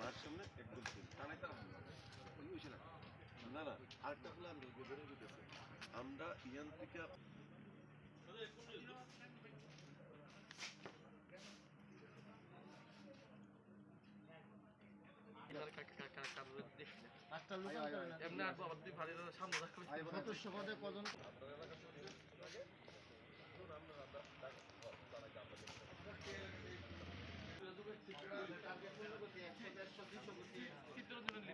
মার সামনে একদম টানাই তার না না আরেকটা হলো বেরোয় আমরা ইয়ান থেকে এমনি আর বাবা তুই ভারী সামনে রাখবি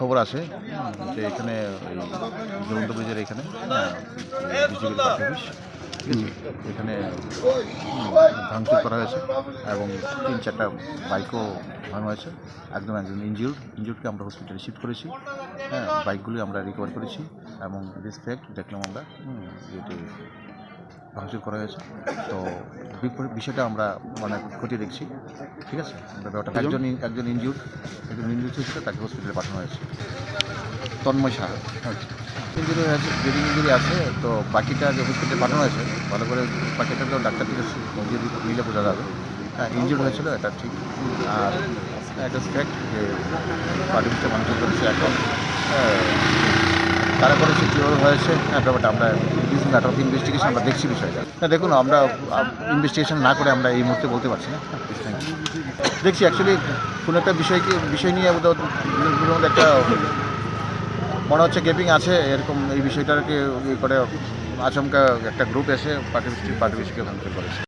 খবর আসে যে এখানে এই জয়ন্ত ব্রিজের এখানে এখানে ভাঙচুর করা হয়েছে এবং তিন চারটা বাইকও ভাঙা হয়েছে, একদম একজন ইনজিউর্ড ইনজিউর্ডকে আমরা হসপিটালে শিফট করেছি। হ্যাঁ বাইকগুলি আমরা রিকভার করেছি এবং রেসপেক্ট দেখলাম আমরা যেটি ভাঙচুর করা হয়েছে। তো বিষয়টা আমরা মানে খতিয়ে দেখছি। ঠিক আছে? ব্যাপারটা একজন? একজন ইনজিউর্ড একজন ইনজিউর্ড হয়েছিল তাকে হসপিটালে পাঠানো হয়েছে। তন্ময় সাহা। ইঞ্জুরি হয়েছে ব্রিডিং ইঞ্জুরি আছে তো বাকিটা যে হসপিটালে পাঠানো হয়েছে ভালো করে বাকিটা তো ডাক্তার থেকে যদি মিলে বোঝা যাবে। হ্যাঁ ইনজিউর্ড হয়েছিল এটা ঠিক। আর এটা ফ্যাক্ট যে পার্টিটা ভাঙচুর করেছে এখন হ্যাঁ, কারা করেছে, কীভাবে হয়েছে হ্যাঁ ব্যাপারটা আমরা ম্যাটার অফ ইনভেস্টিগেশন আমরা দেখছি বিষয়টা। না, দেখুন, আমরা ইনভেস্টিগেশন না করে আমরা এই মুহূর্তে বলতে পারছি না। থ্যাংক দেখছি অ্যাকচুয়ালি কোনো একটা বিষয়কে বিষয় নিয়ে মধ্যে একটা মনে হচ্ছে গেপিং আছে, এরকম এই বিষয়টাকে ইয়ে করে আচমকা একটা গ্রুপ এসে পার্টি পার্টি করেছে।